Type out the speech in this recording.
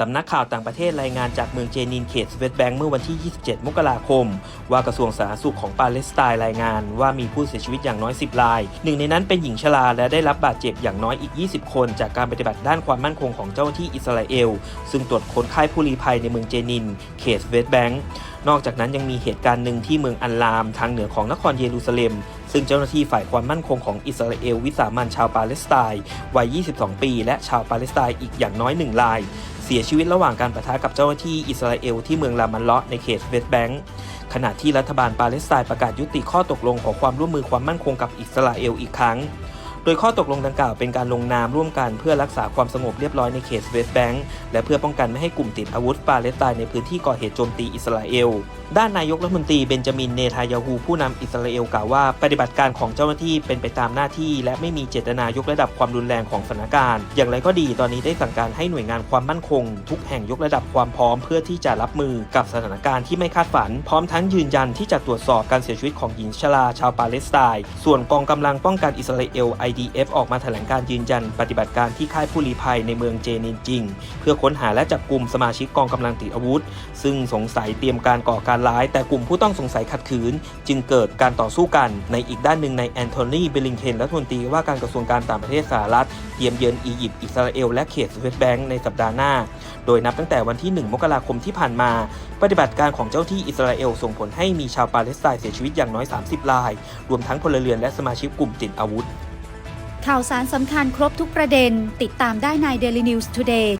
สำนักข่าวต่างประเทศรายงานจากเมืองเจนินเขตสเวตแบงก์เมื่อวันที่ 27 มกราคม ว่ากระทรวงสาธารณสุขของปาเลสไตน์รายงานว่ามีผู้เสียชีวิตอย่างน้อย 10 ราย หนึ่งในนั้นเป็นหญิงชราและได้รับบาดเจ็บอย่างน้อยอีก 20 คน จากการปฏิบัติด้านความมั่นคงของเจ้าหน้าที่อิสราเอล ซึ่งตรวจค้นค่ายผู้ลี้ภัยในเมืองเจนินเขตสเวตแบงก์นอกจากนั้นยังมีเหตุการณ์หนึ่งที่เมืองอัลลาม ทางเหนือของนครเยรูซาเล็ม ซึ่งเจ้าหน้าที่ฝ่ายความมั่นคงของอิสราเอลวิสามันชาวปาเลสไตน์วัย 22 ปี และชาวปาเลสไตน์อีกอย่างน้อยหนึ่งราย สียชีวิตระหว่างการประทะกับเจ้าหน้าที่อิสราเอลที่เมืองลามันเลาะในเขตเวสต์แบงก์ขณะที่รัฐบาลปาเลสไตน์ประกาศยุติข้อตกลงขอความร่วมมือความมั่นคงกับอิสราเอลอีกครั้ง โดยข้อตกลงดังกล่าวเป็นการลงนามร่วมกันเพื่อรักษาความสงบเรียบร้อยในเขตเวสต์แบงก์และเพื่อป้องกันไม่ให้กลุ่มติดอาวุธปาเลสไตน์ในพื้นที่ก่อเหตุโจมตีอิสราเอล ด้านนายกรัฐมนตรีเบนจามินเนทายาฮูผู้นำอิสราเอลกล่าวว่าปฏิบัติการของเจ้าหน้าที่เป็นไปตามหน้าที่ และไม่มีเจตนายกระดับความรุนแรงของสถานการณ์ อย่างไรก็ดีตอนนี้ได้สั่งการให้หน่วยงานความมั่นคง ทุกแห่งยกระดับความพร้อมเพื่อที่จะรับมือกับสถานการณ์ที่ไม่คาดฝัน พร้อมทั้งยืนยันที่จะตรวจสอบการเสียชีวิตของหญิงชราชาวปาเลสไตน์ส่วนกองกำลังป้องกันอิสราเอล IDF ออกมาแถลงการยืนยันปฏิบัติการที่ค่ายผู้ลี้ภัยในเมืองเจนินจริง เพื่อค้นหาและจับกลุ่มสมาชิกกองกำลังติดอาวุธ ซึ่งสงสัยเตรียมการก่อการร้าย แต่กลุ่มผู้ต้องสงสัยขัดขืน จึงเกิดการต่อสู้กัน ในอีกด้านหนึ่งในแอนโทนีเบลิงเคนรัฐมนตรีว่าการกระทรวงการต่างประเทศสหรัฐเตรียมเยือนอียิปต์อิสราเอลและเขตสเวตแบงก์ในสัปดาห์หน้า โดยนับตั้งแต่วันที่ 1 มกราคมที่ผ่านมา ปฏิบัติการของเจ้าที่อิสราเอลส่งผลให้มีชาวปาเลสไตน์เสียชีวิตอย่างน้อย 30 ราย รวมทั้งพลเรือนและสมาชิกกลุ่มติดอาวุธ ข่าวสารสำคัญครบทุกประเด็น ติดตามได้ใน Daily News Today